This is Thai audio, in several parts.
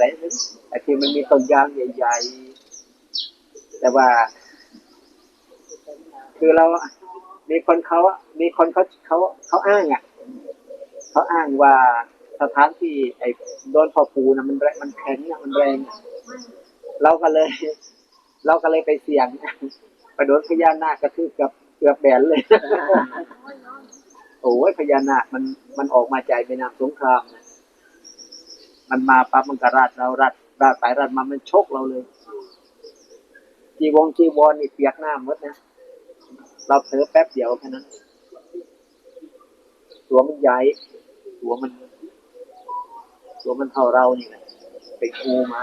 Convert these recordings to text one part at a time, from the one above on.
อะไรนั้นไอ้ที่มันมีต้นยางใหญ่ๆ แต่ว่า คือเรา มีคนเขา มีคนเขาเขาเขาอ้างอะ เขาอ้างว่าสถานที่ไอ้โดนพอปูนะมันแรงมันแข็งอะมันแรงอะเราก็เลย เราก็เลยไปเสี่ยงไปโดนพญานาคกระทืบกับเกือบแบนเลย โอ้ยพญานาคมันมันออกมาใจไปนามสงครามนะ มันมาปั๊บมันก็ราดเราราดราดไปราดมามันชกเราเลยจีวงจีวรนี่เปียกหน้าหมดนะเราเผลอแป๊บเดียวแค่นั้น ตัวมันใหญ่ตัวมัน ตัวมันเท่าเรานี่แหละไปงูมา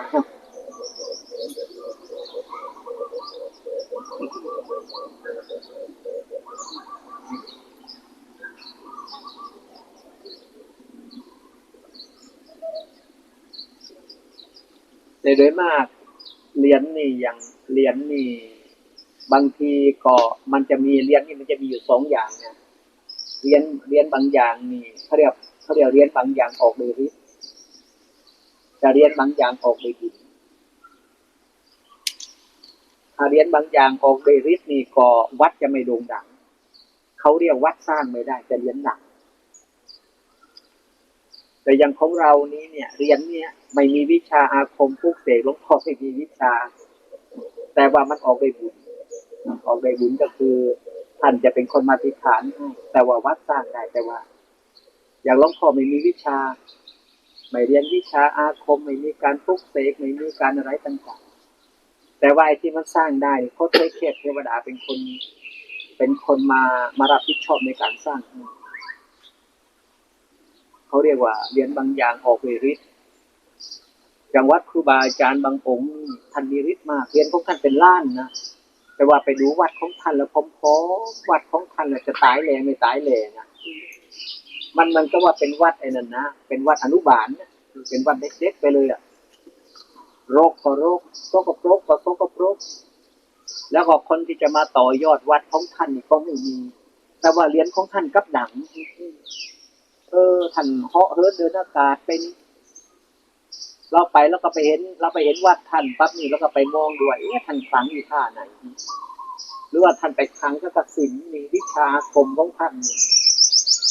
แต่โดยมากเหรียญนี่อย่างเหรียญนี่บางทีก็มันจะมีเหรียญนี่มันจะมีอยู่สองอย่างนะเหรียญเหรียญบางอย่างนี่เขาเรียกเขาเรียกเหรียญบางอย่างออกโดยฤทธิ์แต่เหรียญบางอย่างออกโดยบุญถ้าเหรียญบางอย่างออกโดยฤทธิ์นี่ก็วัดจะไม่โด่งดังเขาเรียกวัดสร้างไม่ได้จะเหรียญดัง แต่อย่างของเรานี้เนี่ยเรียนเนี่ยไม่มีวิชาอาคมปลุกเสกหลวงพ่อไม่มีวิชา แต่ว่ามันออกได้บุญออกได้บุญก็คือท่านจะเป็นคนมาติฐานให้แต่ว่าวัดสร้างได้แต่ว่า อย่างหลวงพ่อไม่มีวิชา ไม่เรียนวิชาอาคม ไม่มีการปลุกเสกไม่มีการอะไรต่างๆ แต่ว่าไอ้ที่มันสร้างได้เขาใช้เทพเทวดาเป็นคน เป็นคนมามารับผิดชอบในการสร้างให้ เขาเรียกว่าเรียนบางอย่างออกเลยฤทธิ์อย่างวัดครูบาอาจารย์บางองค์ท่านมีฤทธิ์มากเรียนของท่านเป็นล้านนะแต่ว่าไปดูวัดของท่านแล้วพร้อมๆวัดของท่านน่ะจะตายแรงไม่ตายแรงนะมันมันก็ว่าเป็นวัดไอ้นั่นนะเป็นวัดอนุบาลนะเป็นวัดเด็กๆไปเลยอะโรคก็โรคโสกปรกก็โสกปรกแล้วก็คนที่จะมาต่อยอดวัดของท่านก็ไม่มี แต่ว่าเรียนของท่านกับดัง เออท่านเหาะเฮิร์นเดินอากาศเป็น เราไปแล้วก็ไปเห็น เราไปเห็นวัดท่านปั๊บนี่แล้วก็ไปมองด้วยเอ๊ะท่านคลังอยู่ท่าไหน หรือว่าท่านไปคลังก็กสินมีวิชาคมของท่านนี่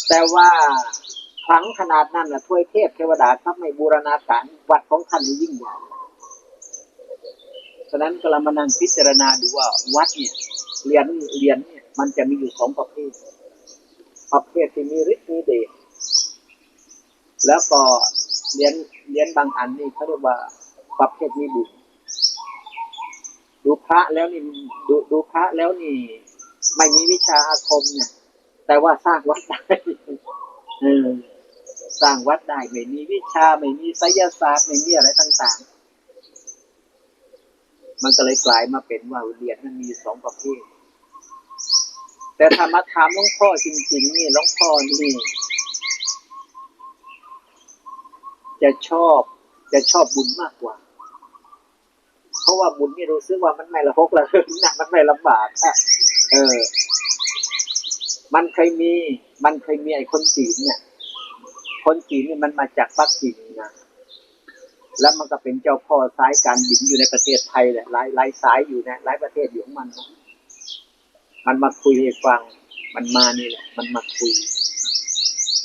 แต่ว่าครั้งขนาดนั้นนะถ้วยเทพเทวดาครับไม่บูรณาการวัดของท่านนี่ยิ่งใหญ่ ฉะนั้นก็เรามานั่งพิจารณาดูว่าวัดเนี่ยเหรียญเหรียญเนี่ยมันจะมีอยู่สองประเภท ประเภทที่มีฤทธิ์มีเดช แล้วก็เรียนเรียนบางอันนี่เขาเรียกว่าประเภทมีบุญดูพระแล้วนี่ดูดูพระแล้วนี่ ไม่มีวิชาอาคมเนี่ยแต่ว่าสร้างวัดได้เออสร้างวัดได้ไม่มีวิชาไม่มีไสยศาสตร์ไม่มีอะไรต่างๆ มันก็เลยกลายมาเป็นว่าเรียนมันมีสองประเภทแต่ถ้ามาถามหลวงพ่อจริงๆนี่หลวงพ่อนี่ จะชอบจะชอบบุญมากกว่า เพราะว่าบุญนี่รู้สึกว่ามันไม่ละหกละเหินนะมันไม่ลำบากอะเออ มันเคยมี มันเคยมีไอ้คนจีนเนี่ยคนจีนเนี่ยมันมาจากปักกิ่งนะแล้วมันก็เป็นเจ้าพ่อสายการบินอยู่ในประเทศไทยแหละหลายหลายสายอยู่นะหลายประเทศอยู่ของมันนะมันมาคุยให้ฟัง มันมานี่แหละ มันมาคุย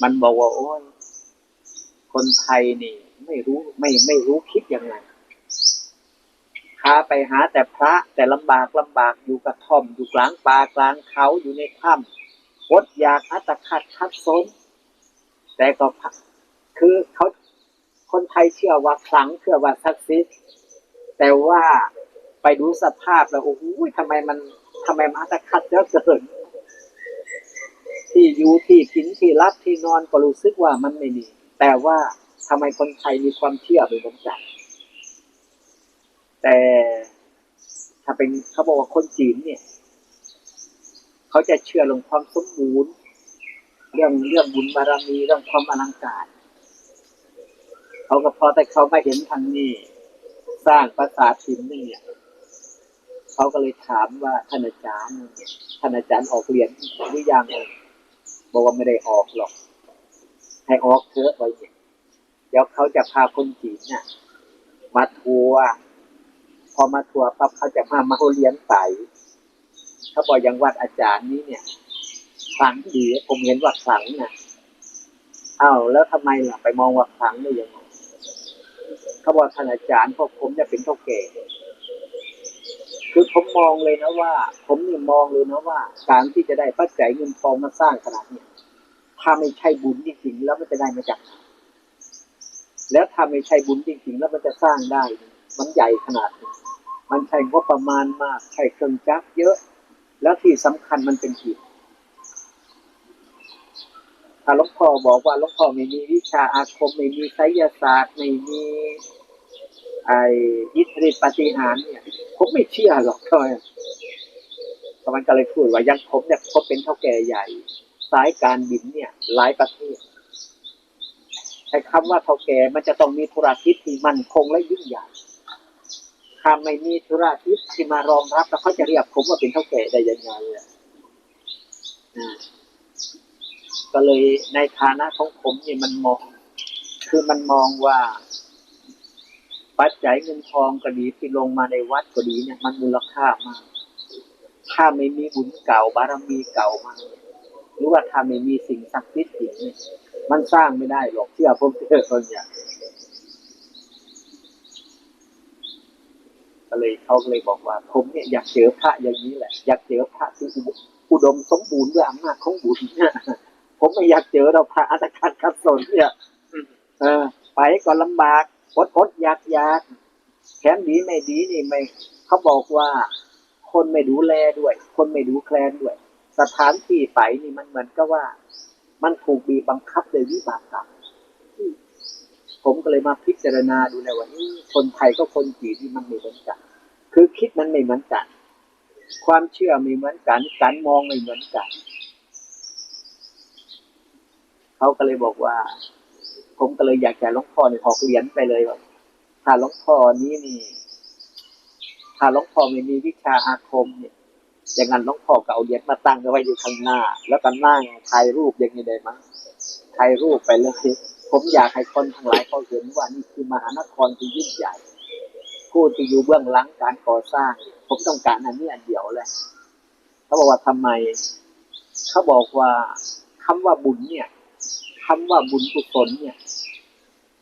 มันบอกว่าโอ้ย คนไทยนี่ ไม่รู้ไม่ไม่รู้คิดยังไงพาไปหาแต่พระแต่ลำบากลำบากอยู่กระท่อม อยู่กลางป่ากลางเขาอยู่ในถ้ำอดอยากอัตคัดคัดซนแต่ก็คือเขาคนไทยเชื่อว่าคลังเชื่อว่าศักดิ์สิทธิ์แต่ว่าไปดูสภาพแล้วโอ้โหทำไมมันทำไมมันอัตคัดเยอะเกินที่อยู่ที่กินที่รับที่นอนก็รู้สึกว่ามันไม่มี แต่ว่าทำไมคนไทยมีความเชื่อเป็นประจแต่ถ้าเป็นเขาบอกว่าคนจีนเนี่ย เขาจะเชื่อเรื่องความสมบูรณ์เรื่องเรื่องบุญบารมีเรื่องความอลังการเขาก็พอแต่เขาไม่เห็นทางนี้ สร้างปราสาทหินนี่เนี่ยเขาก็เลยถามว่าท่านอาจารย์เนี่ยท่านอาจารย์ออกเรียนหรือยังบอกว่าไม่ได้ออกหรอก ให้ออกเถอะไว้เนี่ยเดี๋ยวเขาจะพาคนจีนเนี่ยวร์พอมาทัวร์ปั๊บเขาจะมาเมาเลี้ยงไก่เขาบอกยังวัดอาจารย์นี้เนี่ยขลังดีผมเห็นว่าขลังนะอ้าวแล้วทำไมล่ะไปมองว่าขลังได้ยังไงเขาบอกท่านอาจารย์พวกผมจะเป็นเท่าแก่คือผมมองเลยนะว่า ผมนี่มองเลยนะว่า การที่จะได้ปัจจัยเงินทองมาสร้างขนาดเนี้ย ถ้าไม่ใช่บุญจริงๆแล้วมันจะได้มาจากไหนแล้วถ้าไม่ใช่บุญจริงๆแล้วมันจะสร้างได้ มันใหญ่ขนาดนี้มันใช้งบประมาณมาก ใช้เครื่องจักรเยอะ แล้วที่สำคัญมันเป็นผิดถ้าหลวงพ่อบอกว่าหลวงพ่อไม่มีวิชาอาคมไม่มีไสยศาสตร์ไม่มีไอ้อิทธิปฏิหารเนี่ยผมไม่เชื่อหรอกทอยแต่มันก็เลยพูดว่ายังผมเนี่ยผมเป็นเท่าแก่ใหญ่ สายการบินเนี่ย หลายประเทศใช้คำว่าเท่าแก่มันจะต้องมีธุรกิจที่มั่นคงและยิ่งใหญ่ถ้าไม่มีธุรกิจที่มารองรับ แล้วเขาจะเรียกผมว่าเป็นเท่าแก่ได้ยังไงอะก็เลยในฐานะของผมเนี่ยมันมอง คือมันมองว่า ปัจจัยเงินทองก็ดีที่ลงมาในวัดก็ดีเนี่ย มันมูลค่ามาก ถ้าไม่มีบุญเก่าบารมีเก่ามาห รือว่าถ้าไม่มีสิ่งศักดิ์สิทธิ์จริงนี่ยมันสร้างไม่ได้หรอกเชื่อผมเชื่อคนอย่างก็เลยเขาเลยบอกว่า ผมเนี่ยอยากเจอพระอย่างนี้แหละ อยากเจอพระที่อุอุดมสมบูรณ์ด้วยอำนาจของบุญเนี่ยผมไม่อยากเจอเราพระอัตคัดคัดสนเนี่ยเออ ไปก็ลำบากอดอดอยากอยากแถมดีไม่ดีนี่ไม่เขาบอกว่า คนไม่ดูแลด้วย คนไม่ดูแคลนด้วย สถานที่ไปนี่มันเหมือนกับว่า มันถูกบีบบังคับโดยวิบากกรรมผมก็เลยมาพิจารณาดูในวันนี้คนไทยก็คนจีนที่มันไม่เหมือนกัน คือคิดมันไม่เหมือนกัน ความเชื่อไม่เหมือนกัน การมองไม่เหมือนกัน เขาก็เลยบอกว่า ผมก็เลยอยากจะหลวงพ่อเนี่ยออกเหรียญไปเลยว่าถ้าหลวงพ่อนี้นี่ ถ้าหลวงพ่อไม่มีวิชาอาคมเนี่ย อย่างนั้นหลวงพ่อก็เอาเหรียญมาตั้งไว้อยู่ข้างหน้า แล้วก็นั่งถ่ายรูปอย่างนี้ได้มั้ยถ่ายรูปไปเลยผมอยากให้คนทั้งหลายเขาเห็นว่านี่คือมหานครที่ยิ่งใหญ่ผู้ที่อยู่เบื้องหลังการก่อสร้าง ผมต้องการอันนี้อันเดียวแหละเขาบอกว่าทำไม เขาบอกว่าคำว่าบุญเนี่ยคำว่าบุญกุศลเนี่ย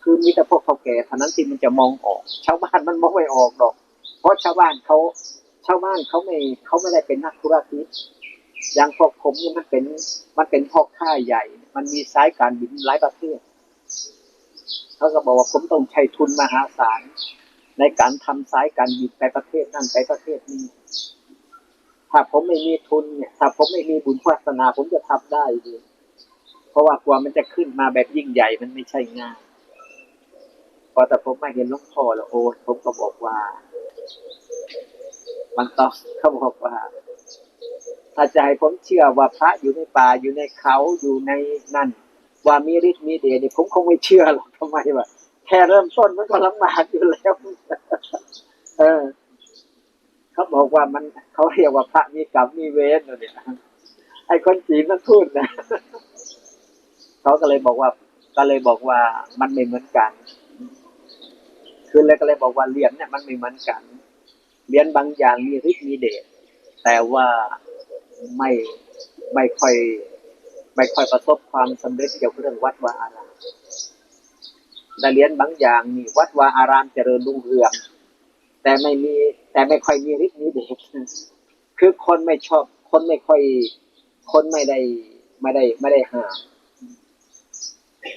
คือมีแต่พวกเขาแก่เท่านั้นที่มันจะมองออก ชาวบ้านมันมองไม่ออกหรอก เพราะชาวบ้านเขา ชาวบ้านเขาไม่เขาไม่ได้เป็นนักธุรกิจอย่างพวกผมเนี่ยมันเป็น มันเป็นพ่อค้าใหญ่ มันมีสายการบินหลายประเทศเขาก็บอกว่าผมต้องใช้ทุนมหาศาลในการทำสายการบินไปประเทศนั่นไปประเทศนี้ ถ้าผมไม่มีทุนเนี่ยถ้าผมไม่มีบุญวาสนาผมจะทำได้ดีเพราะว่ากว่ามันจะขึ้นมาแบบยิ่งใหญ่มันไม่ใช่ง่ายพอแต่ผมมาเห็นหลวงพ่อแล้วโอ้ผมก็บอกว่า มันต้องเขาบอกว่าถ้าใจะให้ผมเชื่อว่าพระอยู่ในป่าอยู่ในเขาอยู่ในนั่น ว่ามีฤทธิ์มีเดชเนี่ยผมคงไม่เชื่อหรอกทำไมวะแค่เริ่มต้นมันก็ลำบากอยู่แล้วเออเขาบอกว่ามันเขาเรียกว่าพระมีกรรมมีเวรเนี่ยไอ้คนจีนมันพูดนะเขาก็เลยบอกว่า ก็เลยบอกว่ามันไม่เหมือนกัน คือเลยก็เลยบอกว่าเหรียญเนี่ยมันไม่เหมือนกัน เหรียญบางอย่างมีฤทธิ์มีเดชแต่ว่าไม่ไม่ค่อย ไม่ค่อยประสบความสำเร็จเกี่ยวกับเรื่องวัดวาอารามแต่เหรียญบางอย่างนี่วัดวาอารามเจริญรุ่งเรือง แต่ไม่มีแต่ไม่ค่อยมีฤทธิ์มีเดชคือคนไม่ชอบ คนไม่ค่อย คนไม่ได้ไม่ได้ไม่ได้หา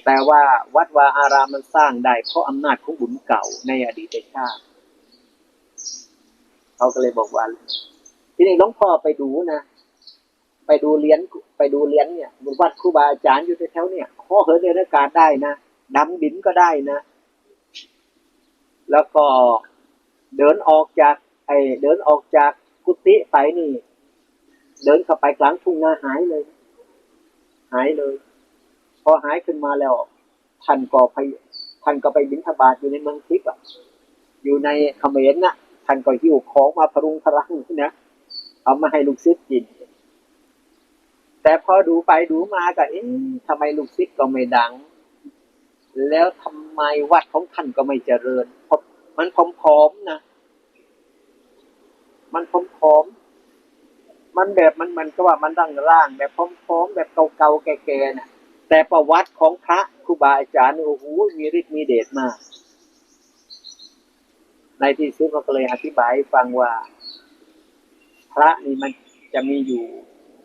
แต่ว่าวัดวาอารามมันสร้างได้เพราะอำนาจของบุญเก่าในอดีตชาติ เขาก็เลยบอกว่า ทีนี้หลวงพ่อไปดูนะไปดูเลี้ยนไปดูเลี้ยนเนี่ยวัดครูบาอาจารย์อยู่แถวๆเนี่ยข้อเหินในอากาศได้นะดำดินก็ได้นะ แล้วก็เดินออกจาก ไอเดินออกจากกุฏิไปนี่ เดินเข้าไปกลางทุ่งนาหายเลย หายเลย พอหายขึ้นมาแล้วท่านก็ไปท่านก็ไปบิณฑบาตอยู่ในเมืองทิพย์อะอยู่ในเขมรน่ะ ท่านก็หิ้วของมาพรุงพลังนะเอามาให้ลูกศิษย์กิน แต่พอดูไปดูมาก็เอ๊ะทำไมลูกศิษย์ก็ไม่ดัง แล้วทำไมวัดของท่านก็ไม่เจริญเพราะมันผอมๆนะมันผอมๆมันแบบมันมันก็ว่ามันร่างร่างแบบผอมๆแบบเก่าๆแก่ๆนะแต่ประวัติของพระครูบาอาจารย์โอ้โหมีฤทธิ์มีเดชมาก ในที่สุดเราก็เลยอธิบายฟังว่า พระนี่มันจะมีอยู่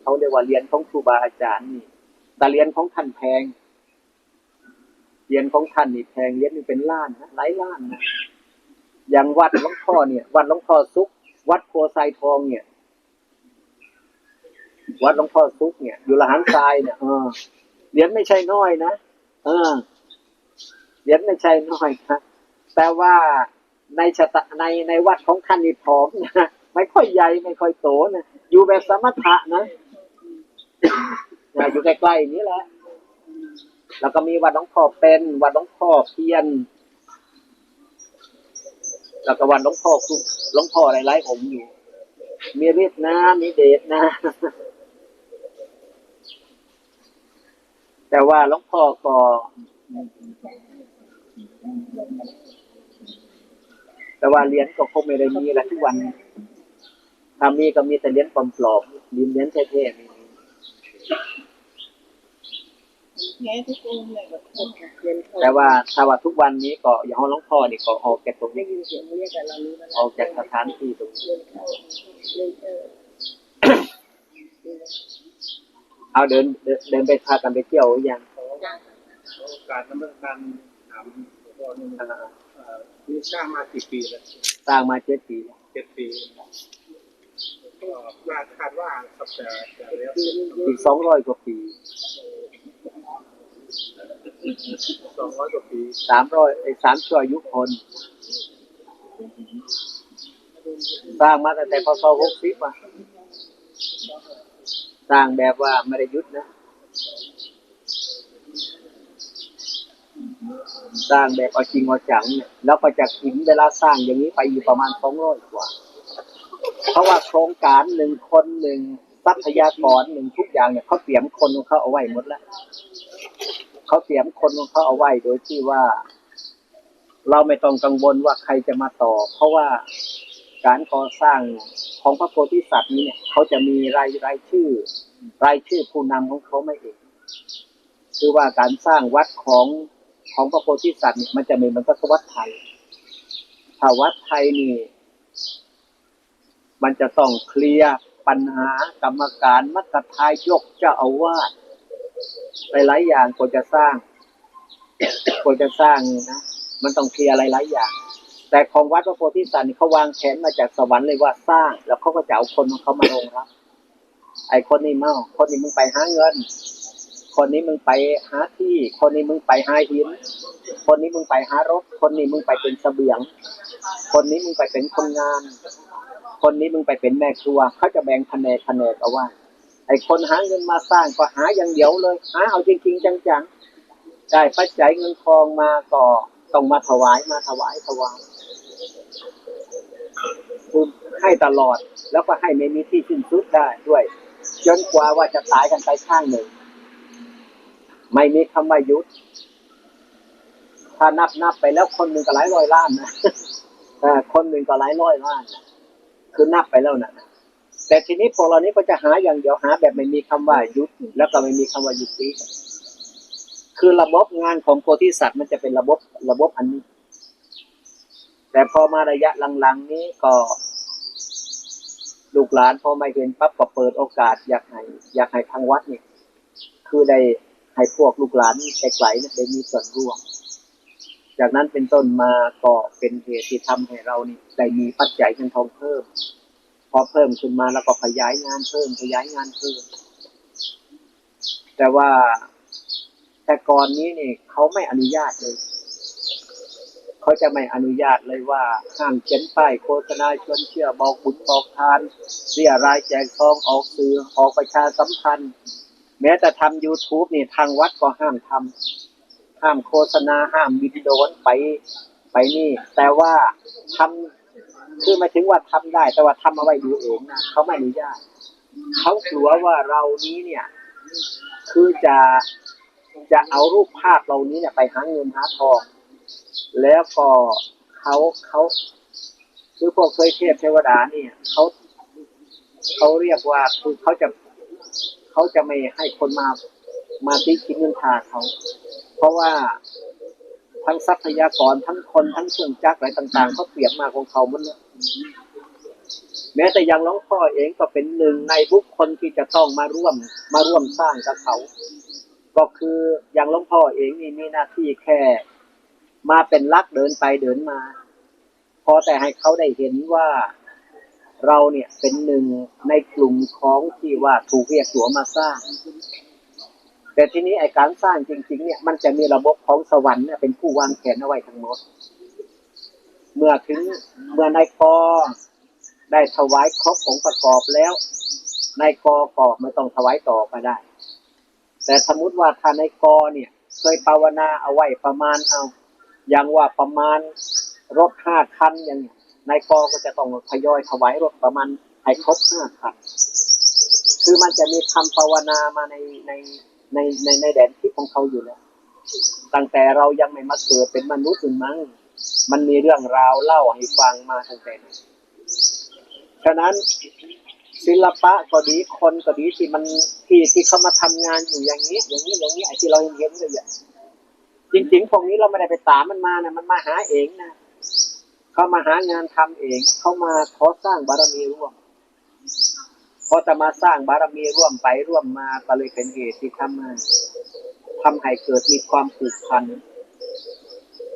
เขาเรียกว่าเรียนของครูบาอาจารย์นี่แต่เรียนของท่านแพงเรียนของท่านนี่แพงเรียนนี่เป็นล้านนะหลายล้านนะอย่างวัดหลวงพ่อเนี่ย วัดหลวงพ่อซุก วัดโพไซทองเนี่ย วัดหลวงพ่อซุกเนี่ย อยู่ละหันทรายเนี่ยเออเหรียญไม่ใช่น้อยนะเออเหรียญไม่ใช่น้อยนะแต่ว่า ในชะตาในในวัดของท่านนี่ผอมนะไม่ค่อยใหญ่ไม่ค่อยโตนะอยู่แบบสมถะนะอยู่ใกล้ๆนี้แหละแล้วก็มีวัดหลวงพ่อเป็นวัดหลวงพ่อเพียน แล้วก็วัดหลวงพ่อคุหลวงพ่อหลายๆองค์อยู่ มีฤทธิ์นะมีเดชนะ แต่ว่าหลวงพ่อก็ แต่ว่าเหรียญก็คงไม่ได้มีแล้วทุกวันนี้ถ้ามีก็มีแต่เหรียญปลอมๆเหรียญเท่ๆไม่มีแง่ทุกองค์เลยแบบคนเรียนเขาแต่ว่าถ้าว่าทุกวันนี้ก็อย่างหลวงพ่อนี่ก็ออกจากตรงได้นี้ยินเสียงเรียกแต่เรารู้แล้วออกจากสถานที่ตรงนี้เรียนเข้าเรียนเออเอาเดินเดินเดินไปพากันไปเที่ยวหรือยังการดำเนินการถามหลวงพ่อนี่มันอ่าเอ่อ นี่สร้างมากี่ปีแล้วสร้างมาเจ็ดปีแล้วเจ็ดปีก็คาดคาดว่าครับจะจะแล้วอีกสองร้อยกว่าปีสองร้อยกว่าปีสามร้อยไอ้สามชั่วอายุคนสร้างมาตั้งแต่พศหกสิบอะสร้างแบบว่าไม่ได้หยุดนะ สร้างแบบเอาจริงเอาจังเนี่ยแล้วก็จะถึงเวลาสร้างอย่างนี้ไปอยู่ประมาณสองร้อยกว่า เพราะว่าโครงการหนึ่งคนหนึ่งทรัพยากรหนึ่งทุกอย่างเนี่ยเขาเตรียมคนของเขาเอาไว้หมดแล้วเขาเตรียมคนของเขาเอาไว้โดยที่ว่า เราไม่ต้องกังวลว่าใครจะมาต่อ เพราะว่าการก่อสร้างของพระโพธิสัตว์นี้เนี่ยเขาจะมีรายรายชื่อ รายชื่อผู้นำของเขาไม่เอง คือว่าการสร้างวัดของ ของพระโพธิสัตว์เนี่ยมันจะม่เหมือนกับวัดไทยถ้าวัดไทยนี่ มันจะต้องเคลียร์ปัญหากรรมการมัตทายยกเจ้าอาวาสหลายๆอย่างควรจะสร้างควรจะสร้างนะมันต้องเคลียร์หลายๆอย่าง แต่ของวัดพระโพธิสัตว์นี่เขาวางแผนมาจากสวรรค์เลยว่าสร้าง แล้วเขาก็จะเอาคนของเขามาลงครับ ไอ้คนนี้เมาคนนี้มึงไปหาเงิน คนนี้มึงไปหาที่ คนนี้มึงไปหาหิน คนนี้มึงไปหารถ คนนี้มึงไปเป็นเสบียง คนนี้มึงไปเป็นคนงาน คนนี้มึงไปเป็นแม่ครัว เขาจะแบ่งคะแนนคะแนนเอาไว้ไอ้คนหาเงินมาสร้างก็หาอย่างเดียวเลย หาเอาจริง ๆ จังๆ ได้ปัจจัยเงินทองมาก็ต้องมาถวายมาถวายถวายคือให้ตลอดแล้วก็ให้ไม่มีที่สิ้นสุดได้ด้วย จนกว่าว่าจะตายกันไปข้างหนึ่ง ไม่มีคำว่ายุด ถ้านับนับไปแล้วคนหนึ่งก็หลายร้อยล้านนะคนหนึ่งก็หลายร้อยล้านนะคือนับไปแล้วนะแต่ทีนี้พวกเรานี้ก็จะหาอย่างเดียวหา แบบไม่มีคำว่ายุดแล้วก็ไม่มีคำว่ายุดติคือระบบงานของโพธิสัตว์มันจะเป็นระบบระบบอันนี้ แต่พอมาระยะหลังๆนี้ก็ ลูกหลานพอไม่เห็นปั๊บก็เปิดโอกาส อยากให้อยากให้ทางวัดเนี่ย คือได้ ให้พวกลูกหลานไกลๆเนี่ยได้มีส่วนร่วม จากนั้นเป็นต้นมาก็เป็นเหตุที่ทำให้เรานี่ได้มีปัจจัยเงินทองเพิ่ม พอเพิ่มขึ้นมาแล้วก็ขยายงานเพิ่มขยายงานเพิ่ม แต่ว่าแต่ก่อนนี้นี่เขาไม่อนุญาตเลยเขาจะไม่อนุญาตเลยว่าห้ามเขียนป้ายโฆษณาชวนเชื่อบอกบุญบอกทานเรียรายแจกซองออกสื่อออกประชาสัมพันธ์ แม้แต่ทำ YouTube นี่ทางวัดก็ห้ามทำห้ามโฆษณาห้ามวิดีโอไปไปนี่ แต่ว่าทำคือมาถึงว่าทำได้ แต่ว่าทำเอาไว้ดูเองนะเขาไม่อนุญาตเขากลัวว่าเรานี้เนี่ย คือจะจะเอารูปภาพเรานี้เนี่ยไปหาเงินหาทอง แล้วก็เขาเขาคือพวกเคยเทพเทวดาเนี่ยเขาเขาเรียกว่าคือเขาจะ เขาจะไม่ให้คนมามาติชินเงินทาเขา เพราะว่าทั้งทรัพยากรทั้งคนทั้งเครื่องจักรอะไรต่างๆเขาเปรียบมาของเขาหมดเลยแม้แต่ยังหลวงพ่อเองก็เป็นหนึ่งในบุคคลที่จะต้องมาร่วมมาร่วมสร้างกับเขา ก็คืออย่างหลวงพ่อเองนี่มีหน้าที่แค่มาเป็นลักเดินไปเดินมา พอแต่ให้เขาได้เห็นว่า เราเนี่ยเป็นหนึ่งในกลุ่มของที่ว่าถูกเรียกตัวมาสร้าง แต่ทีนี้ไอการสร้างจริง ๆ เนี่ยมันจะมีระบบของสวรรค์เนี่ยเป็นผู้วางแผนเอาไว้ทั้งหมด เมื่อถึงเมื่อนายกได้ถวายครบของประกอบแล้วนายกก็ไม่ต้องถวายต่อก็ได้ แต่สมมติว่าถ้านายกเนี่ยเคยภาวนาเอาไว้ประมาณเอาอย่างว่าประมาณรถห้าคันอย่างเนี้ย นายกก็จะต้องทยอยถวายรถประมาณให้ครบห้าคันคือมันจะมีคำภาวนามาในในในในในแดนที่ของเขาอยู่แล้วตั้งแต่เรายังไม่มาเกิดเป็นมนุษย์ถึงมั้ง มันมีเรื่องราวเล่าให้ฟังมาตั้งแต่นั้นฉะนั้นศิลปะก็ดีคนก็ดีที่มันที่ที่เขามาทำงานอยู่อย่างนี้ อย่างนี้อย่างนี้ไอ้ที่เราเห็นเห็นเลยอะจริงๆพวกนี้เราไม่ได้ไปตามมันมานะมันมาหาเองนะ เขามาหางานทำเองเขามาขอสร้างบารมีร่วมพอจะมาสร้างบารมีร่วมไปร่วมมาก็เลยเป็นเหตุที่ทำให้ทำให้เกิดมีความผูกพัน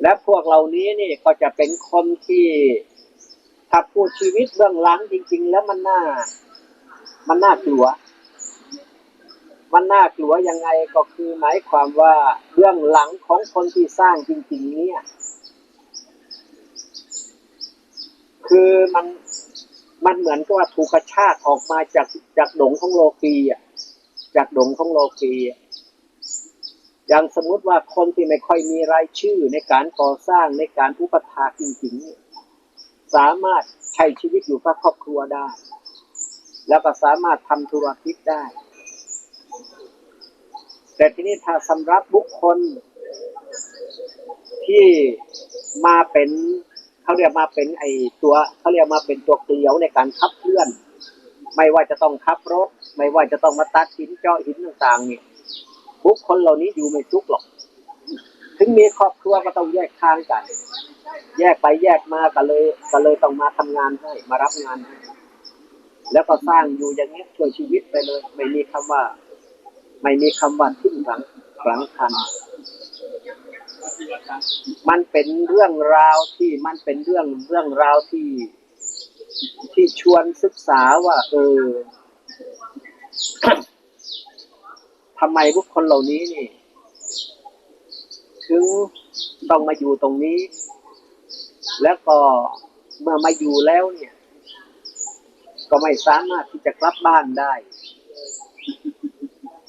และพวกเหล่านี้นี่ก็จะเป็นคนที่ถ้าพูดชีวิตเบื้องหลังจริง ๆ แล้วมันน่า มันน่ากลัว มันน่ากลัวยังไงก็คือหมายความว่าเบื้องหลังของคนที่สร้างจริง ๆ เนี่ย คือมันมันเหมือนกับว่าถูกกระชากออกมาจากจากดงของโลกีอะจากดงของโลกีอะอย่างสมมุติว่าคนที่ไม่ค่อยมีรายชื่อในการก่อสร้างในการอุปถาจริงๆ สามารถใช้ชีวิตอยู่กับครอบครัวได้ แล้วก็สามารถทำธุรกิจได้ แต่ที่นี้ถ้าสำหรับบุคคลที่มาเป็น เขาเรียกมาเป็นไอตัวเขาเรียกมาเป็นตัวเกลียวในการขับเคลื่อน ไม่ว่าจะต้องขับรถ ไม่ว่าจะต้องมาตัดหินเจาะหินต่างๆเนี่ยบุคคลเหล่านี้อยู่ไม่สุขหรอก ถึงมีครอบครัวก็ต้องแยกทางกัน แยกไปแยกมาก็เลย ก็เลยต้องมาทำงานให้มารับงานให้แล้วก็สร้างอยู่อย่างนี้ช่วยชีวิตไปเลย ไม่มีคำว่า ไม่มีคำว่าทิ้งหลังหลังคัน มันเป็นเรื่องราวที่มันเป็นเรื่องเรื่องราวที่ที่ชวนศึกษาว่า เออทำไมบุคคลเหล่านี้นี่ ถึงต้องมาอยู่ตรงนี้ แล้วก็เมื่อมาอยู่แล้วเนี่ย ก็ไม่สามารถที่จะกลับบ้านได้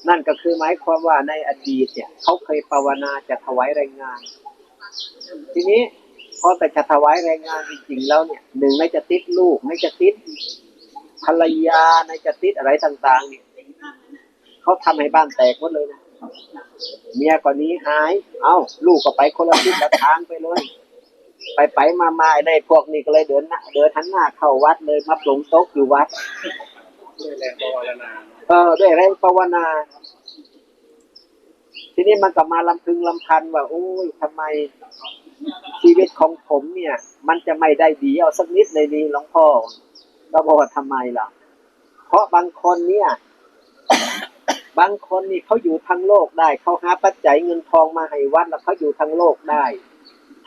นั่นก็คือหมายความว่าในอดีตเนี่ยเขาเคยภาวนาจะถวายแรงงาน ทีนี้พอแต่จะถวายแรงงานจริงๆแล้วเนี่ยหนึ่งในจะติดลูกในจะติดภรรยาในจะติดอะไรต่าง ๆ เนี่ยเขาทำให้บ้านแตกหมดเลยนะเมียก็หนี้หาย เอ้า ลูกก็ไปคนละทิศละทางไปเลย ไปไปมามาไอ้ในพวกนี้ก็เลยเดินหน้าเดินหันหน้าเข้าวัดเลยมาปลงโต๊ะอยู่วัด ด้วยแรงภาวนาเออด้วยแรงภาวนา ทีนี้มันก็มาลำพึงลำพันว่า โอ้ยทำไมชีวิตของผมเนี่ย มันจะไม่ได้ดีเอาสักนิดเลยดีหลวงพ่อก็บอกว่าทำไมล่ะ เพราะบางคนเนี่ย บางคนนี่เขาอยู่ทั้งโลกได้เขาหาปัจจัยเงินทองมาให้วัดแล้วเขาอยู่ทั้งโลกได้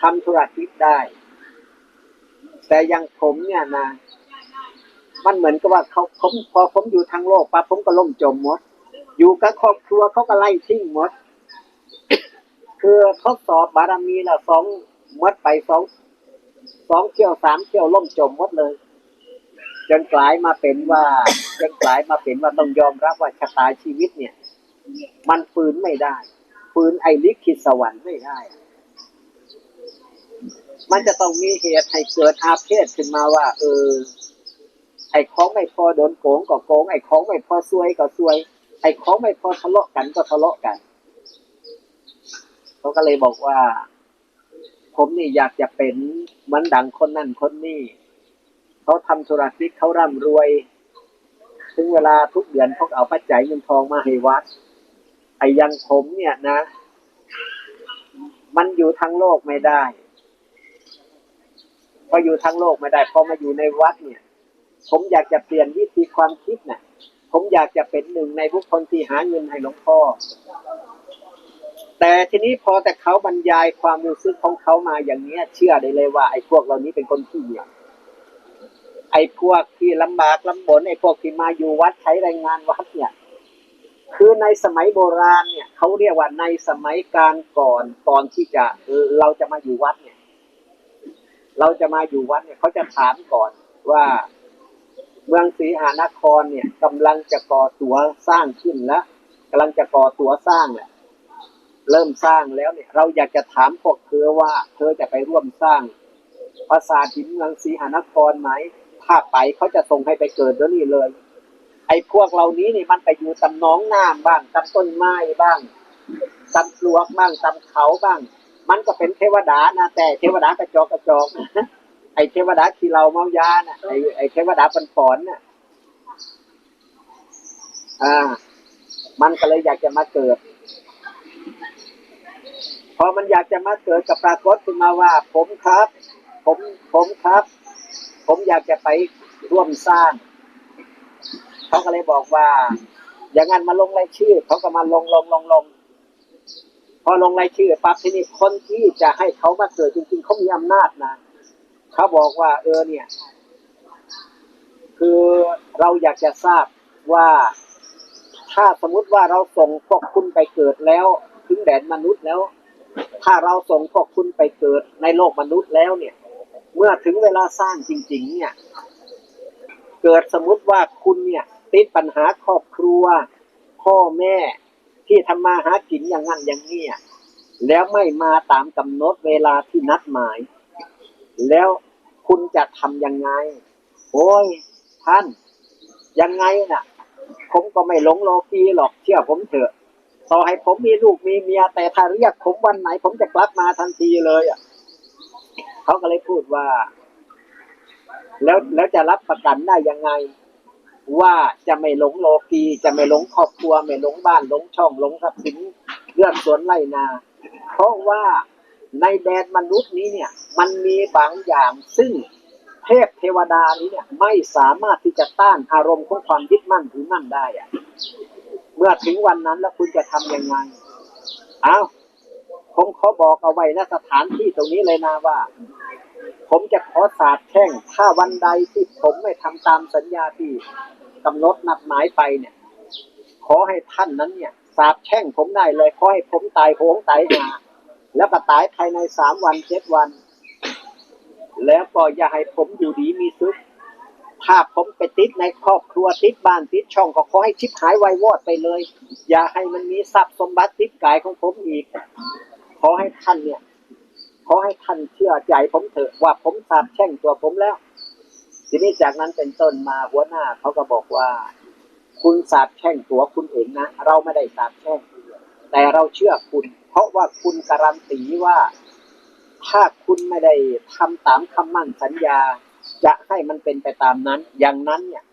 ทำธุรกิจได้ แต่อยังผมเนี่ยนะ มันเหมือนกับว่าเขาผมพอผมอยู่ทางโลกปั๊บผมก็ล่มจมหมด อยู่กับครอบครัวเขาก็ไล่ทิ้งหมด คือทดสอบบารมีละสองมดไปสองสองเที่ยวสามเที่ยวล่มจมหมดเลย จนกลายมาเป็นว่าจนกลายมาเป็นว่าต้องยอมรับว่าชะตาชีวิตเนี่ย มันฝืนไม่ได้ ฝืนไอ้ลิขิตสวรรค์ไม่ได้มันจะต้องมีเหตุให้เกิดอาเพศขึ้นมาว่า เออ ไอ้ของไม่พอโดนโกงก็โกงไอ้ของไม่พอซวยก็ซวย ไอ้ของไม่พอทะเลาะกันก็ทะเลาะกันเขาก็เลยบอกว่า ผมนี่อยากจะเป็นมือนดังคนนั่นคนนี้เขาทำธุรกิจเขาร่ำรวย ถึงเวลาทุกเดือนเขาเอาปัจจัยเงินทองมาให้วัด ไอ้ยังผมเนี่ยนะ มันอยู่ทั้งโลกไม่ได้พออยู่ทั้งโลกไม่ได้พอมาอยู่ในวัดเนี่ย ผมอยากจะเปลี่ยนวิธีความคิดน่ะ ผมอยากจะเป็นหนึ่งในบุคคลที่หาเงินให้หลวงพ่อ แต่ทีนี้พอแต่เขาบรรยายความรู้สึกของเขามาอย่างเนี้ย เชื่อได้เลยว่า ไอ้พวกเหล่านี้เป็นคนขี้เหนียวไอ้พวกที่ลำบากลำบนไอ้พวกที่มาอยู่วัดใช้แรงงานวัดเนี่ย คือในสมัยโบราณเนี่ยเขาเรียกว่าในสมัยการก่อนก่อนที่จะเราจะมาอยู่วัดเนี่ย เราจะมาอยู่วัดเนี่ยเขาจะถามก่อนว่า เมืองศรีหานครเนี่ยกำลังจะก่อตัวสร้างขึ้นแล้วกำลังจะก่อตัวสร้างแหละเริ่มสร้างแล้วเนี่ย เราอยากจะถามพวกเธอว่า เธอจะไปร่วมสร้างปราสาทหินเมืองศรีหานครไหมถ้าไปเขาจะส่งให้ไปเกิดแล้วนี่เลย ไอ้พวกเหล่านี้นี่มันไปอยู่ตำน้องน้ำบ้างตำต้นไม้บ้างตำปลวกบ้างตำเขาบ้าง มันก็เป็นเทวดานะแต่เทวดากระจอกกระจอก ไอเทวดาขี้เราเมายาน่ะไอไอเทวดาปันฝอนน่ะอ่า มันก็เลยอยากจะมาเกิด พอมันอยากจะมาเกิดกับปรากฏขึ้นมาว่า ผมครับ ผมผมครับ ผมอยากจะไปร่วมสร้างเขาก็เลยบอกว่า อย่างนั้นมาลงรายชื่อเขาก็มาลงลงลงลงพอลงรายชื่อปั๊บทีนี้คนที่จะให้เขามาเกิดจริง ๆเขามีอำนาจนะ เขาบอกว่า เออเนี่ย คือเราอยากจะทราบว่าถ้าสมมุติว่าเราส่งพวกคุณไปเกิดแล้ว ถึงแดนมนุษย์แล้ว ถ้าเราส่งพวกคุณไปเกิดในโลกมนุษย์แล้วเนี่ย เมื่อถึงเวลาสร้างจริง ๆ เนี่ย เกิดสมมุติว่าคุณเนี่ย ติดปัญหาครอบครัว พ่อแม่ที่ทำมาหากินอย่างนั้นอย่างนี้แล้วไม่มาตามกำหนดเวลาที่นัดหมาย แล้วคุณจะทำยังไง โอ้ยท่าน ยังไงน่ะ ผมก็ไม่หลงโลกีหรอกเชื่อผมเถอะต่อให้ผมมีลูกมีเมียแต่ถ้าเรียกผมวันไหน ผมจะกลับมาทันทีเลยอะเขาก็เลยพูดว่า แล้วแล้วจะรับประกันได้ยังไง ว่าจะไม่หลงโลกีจะไม่หลงครอบครัว ไม่หลงบ้านหลงช่องหลงทรัพย์สินเรื่องสวนไร่นา เพราะว่า ในแดนมนุษย์นี้เนี่ย มันมีบางอย่างซึ่งเทพเทวดานี้เนี่ยไม่สามารถที่จะต้านอารมณ์ของความยึดมั่นถือมั่นได้อะเมื่อถึงวันนั้นแล้วคุณจะทำยังไง เอาผมขอบอกเอาไว้ณสถานที่ตรงนี้เลยนะว่า ผมจะขอสาบแช่ง ถ้าวันใดที่ผมไม่ทำตามสัญญาที่กำหนดนัดหมายไปเนี่ย ขอให้ท่านนั้นเนี่ย สาบแช่งผมได้เลย ขอให้ผมตายโหงตายหา แล้วก็ตายภายในสามวันเจ็ดวัน แล้วก็อย่าให้ผมอยู่ดีมีสุขถ้าผมไปติดในครอบครัวติดบ้านติดช่องก็ขอให้ชิบหายไววอดไปเลย อย่าให้มันมีทรัพย์สมบัติติดกายของผมอีก ขอให้ท่านเนี่ยขอให้ท่านเชื่อใจผมเถอะว่าผมสาบแช่งตัวผมแล้ว ทีนี้จากนั้นเป็นต้นมาหัวหน้าเขาก็บอกว่า คุณสาบแช่งตัวคุณเองนะเราไม่ได้สาบแช่งแต่เราเชื่อคุณ ราะว่าคุณการันตีว่า ถ้าคุณไม่ได้ทำตามคำมั่นสัญญา จะให้มันเป็นไปตามนั้น อย่างนั้นเนี่ย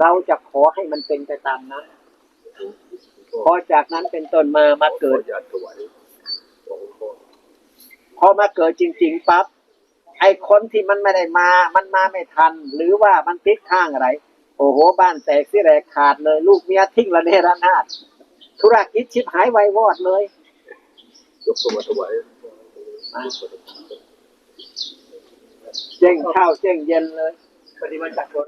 เราจะขอให้มันเป็นไปตามนั้นพอจากนั้นเป็นต้นมามาเกิดพอมาเกิดจริง ๆปั๊บไอ้คนที่มันไม่ได้มา มันมาไม่ทัน หรือว่ามันพลิกข้างอะไร โอ้โห บ้านแตกสิแรกขาดเลย ลูกเมียทิ้งละเนระนาดธุรกิจชิบหายไวายวอดเลย ยกตัวมาถวายเจ๊งข้าวเจ๊งเย็นเลยปฏิบัติจากคน